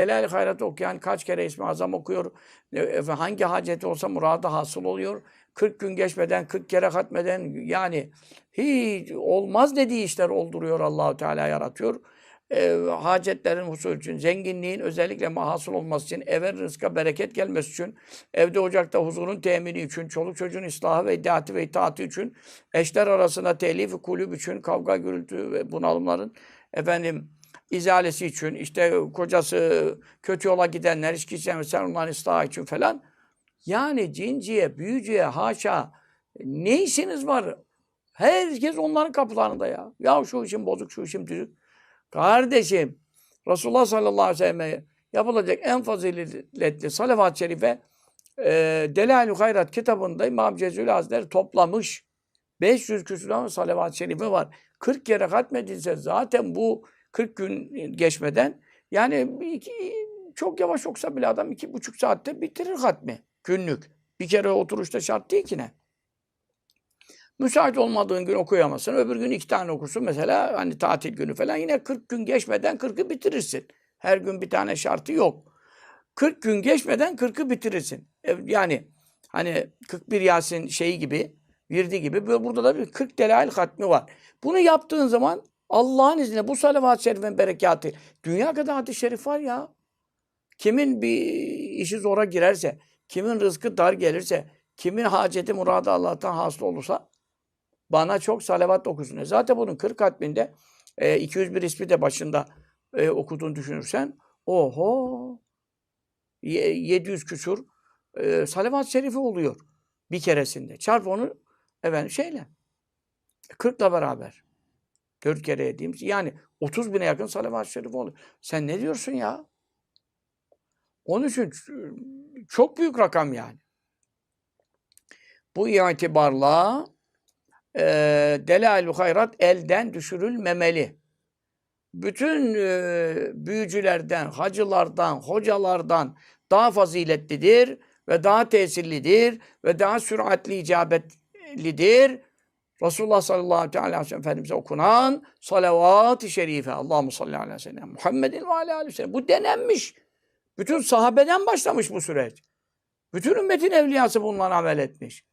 Delal hayrat okuyan kaç kere ismi azam okuyor. E, Hangi haceti olsa muradı hasıl oluyor. 40 gün geçmeden, 40 kere hatmeden yani hiç olmaz dediği işler olduruyor Allahu Teala yaratıyor. E, hacetlerin husul için, zenginliğin özellikle mahasıl olması için, eve rızka bereket gelmesi için, evde ocakta huzurun temini için, çoluk çocuğun ıslahı ve iddiatı ve itaati için, eşler arasında telif kulüp için, kavga gürültü ve bunalımların efendim izalesi için, işte kocası kötü yola gidenler, içki içen onların ıslahı için falan. Yani cinciye, büyücüye, haşa ne işiniz var? Herkes onların kapılarında ya. Ya şu işim bozuk, şu işim düzük. Kardeşim, Resulullah sallallahu aleyhi ve selleme yapılacak en faziletli salavat-ı şerife e, Delail-i Hayrat kitabında İmam Cezül Hazretleri toplamış. 500 küsur salavat-ı şerife var. 40 kere hatmedilse zaten bu 40 gün geçmeden yani iki, çok yavaş oksa bile adam iki buçuk saatte bitirir hatmi günlük. Bir kere oturuşta şart değil ki ne? Müsait olmadığın gün okuyamazsın. Öbür gün iki tane okursun mesela hani tatil günü falan yine 40 gün geçmeden 40'ı bitirirsin. Her gün bir tane şartı yok. 40 gün geçmeden 40'ı bitirirsin. E, Yani hani 41 Yasin şeyi gibi, virdi gibi burada da bir 40 delail hatmi var. Bunu yaptığın zaman Allah'ın izniyle bu salavat-ı şerifin berekatı dünya kadar hadis-i şerif var ya. Kimin bir işi zora girerse, kimin rızkı dar gelirse, kimin haceti muradı Allah'tan hasıl olursa bana çok salavat okusun. E zaten bunun 40 hatminde e, 201 ismi de başında e, okuduğunu düşünürsen oho ye- 700 küsur e, salavat-ı şerifi oluyor bir keresinde. Çarp onu efendim şeyle 40'la beraber. 4 kere yediğim yani 30 bine yakın salavat-ı şerif oluyor. Sen ne diyorsun ya? Onun için çok büyük rakam yani. Bu itibarla e, Delail-i Hayrat elden düşürülmemeli. Bütün e, büyücülerden, hacılardan, hocalardan daha faziletlidir ve daha tesirlidir ve daha süratli icabetlidir. Resulullah sallallahu aleyhi ve sellem Efendimiz'e okunan salavat-ı şerife. Allahu salli aleyhi ve sellem. Muhammedin ve aleyhi ve sellem. Bu denenmiş. Bütün sahabeden başlamış bu süreç. Bütün ümmetin evliyası bundan amel etmiş.